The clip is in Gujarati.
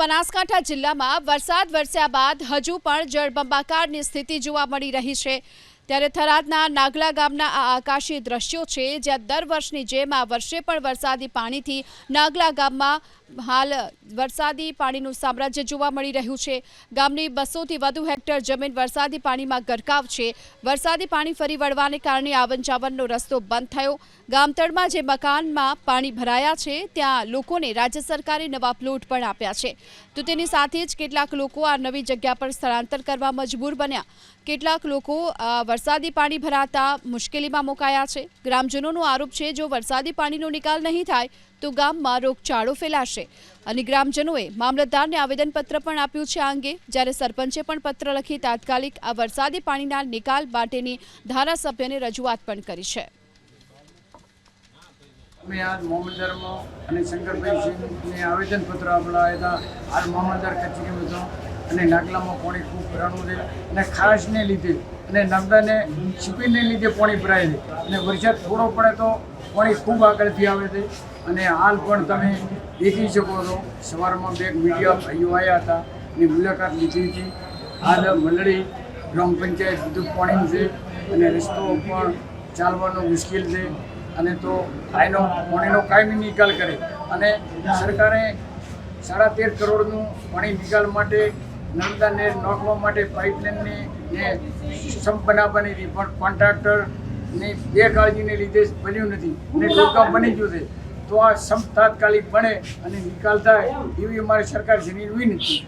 બનાસકાંઠા જિલ્લામાં વરસાદ વરસ્યા બાદ હજુ પણ જળબંબાકારની સ્થિતિ જોવા મળી રહી છે. ત્યારે થરાદના નાગલા ગામના આ આકાશી દ્રશ્યો છે જ્યાં દર વર્ષની જેમ આ વર્ષે પણ વરસાદી પાણીથી નાગલા ગામમાં હાલ વરસાદી પાણીનું સામ્રાજ્ય જોવા મળી રહ્યું છે. ગામની બસોથી વધુ હેક્ટર જમીન વરસાદી પાણીમાં ગરકાવ છે. વરસાદી પાણી ફરી વળવાને કારણે આવન જાવનનો રસ્તો બંધ થયો. ગામતળમાં જે મકાનમાં પાણી ભરાયા છે ત્યાં લોકોને રાજ્ય સરકારે નવા પ્લોટ પણ આપ્યા છે. તો તેની સાથે જ કેટલાક લોકો આ નવી જગ્યા પર સ્થળાંતર કરવા મજબૂર બન્યા. કેટલાક લોકો અ, વરસાદી પાણી ભરાતા મુશ્કેલીમાં મુકાયા છે. ગ્રામજનોનો આરોપ છે, જો વરસાદી પાણીનો નિકાલ નહીં થાય, તો ગામમાં રોગચાળો ફેલાશે. અને ગ્રામજનોએ મામલતદારને આવેદનપત્ર પણ આપ્યું છે આ અંગે, જ્યારે સરપંચે પણ પત્ર લખી તાત્કાલિક આ વરસાદી પાણીના નિકાલ માટેની ધારાસભ્યને રજૂઆત પણ કરી છે. અમે આજ મોહમ્મદરમાં અને શંકરભાઈ સિંહને આવેદનપત્ર આપણા હતા. આજ મોહમ્મદાર કચેરીમાં અને નાગલામાં પાણી ખૂબ ભરાણું છે. અને ખાસને લીધે અને નર્મદાને શિપિંગને લીધે પાણી ભરાય છે. અને વરસાદ થોડો પડે તો પાણી ખૂબ આગળથી આવે છે. અને હાલ પણ તમે દેખી શકો છો, સવારમાં બે મીડિયા ભાઈઓ આવ્યા હતા એની મુલાકાત લીધી હતી. હાલ મંડળી, ગ્રામ પંચાયત બધું પાણી છે અને રસ્તો પણ ચાલવાનો મુશ્કેલ છે. અને તો આનો પાણીનો કાયમી નિકાલ કરે. અને સરકારે સાડા તેર કરોડનું પાણી નિકાલ માટે નર્મદા નહેર નાખવા માટે પાઇપલાઇનની ને સિસ્ટમ બનાવવાની હતી, પણ કોન્ટ્રાક્ટરની બેકાળજીને લીધે બન્યું નથી અને ટૂંકા બની ગયું છે. તો આ સંપ તાત્કાલિક બને અને નિકાલ થાય એવી અમારી સરકાર શ્રીની વિનંતી.